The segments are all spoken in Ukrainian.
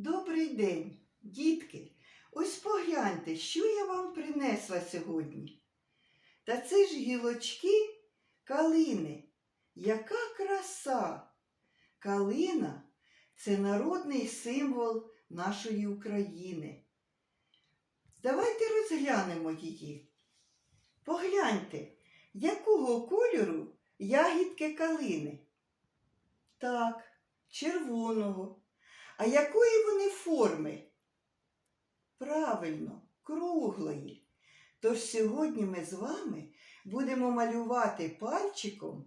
Добрий день, дітки. Ось погляньте, що я вам принесла сьогодні. Та це ж гілочки калини. Яка краса! Калина це народний символ нашої України. Давайте розглянемо її. Погляньте, якого кольору ягідки калини? Так, червоного. А якої вони форми? Правильно, круглої. Тож сьогодні ми з вами будемо малювати пальчиком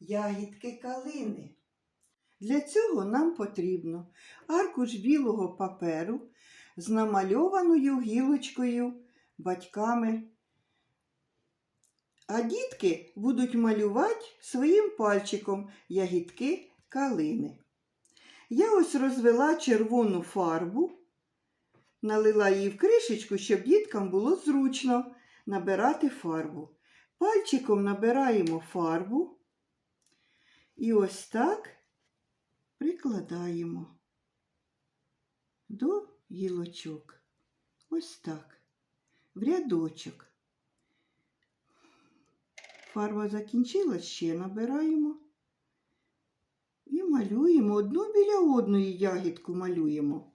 ягідки калини. Для цього нам потрібно аркуш білого паперу з намальованою гілочкою батьками. А дітки будуть малювати своїм пальчиком ягідки калини. Я ось розвела червону фарбу, налила її в кришечку, щоб діткам було зручно набирати фарбу. Пальчиком набираємо фарбу і ось так прикладаємо до гілочок. Ось так, в рядочок. Фарба закінчилась, ще набираємо. Малюємо одну біля одної ягідку малюємо.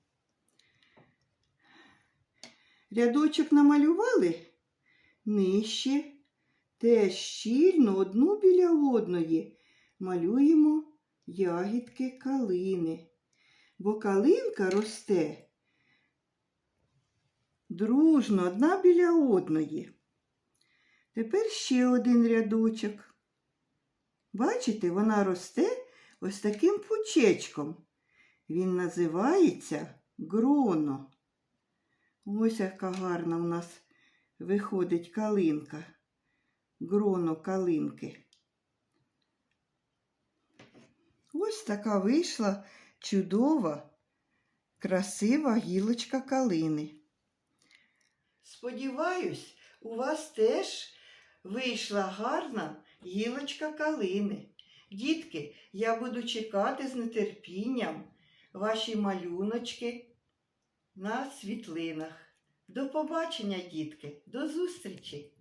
Рядочок намалювали нижче, теж щільно одну біля одної малюємо ягідки калини. Бо калинка росте дружно одна біля одної. Тепер ще один рядочок. Бачите, вона росте ось таким пучечком. Він називається гроно. Ось яка гарна у нас виходить калинка. Гроно калинки. Ось така вийшла чудова, красива гілочка калини. Сподіваюсь, у вас теж вийшла гарна гілочка калини. Дітки, я буду чекати з нетерпінням ваші малюночки на світлинах. До побачення, дітки, до зустрічі!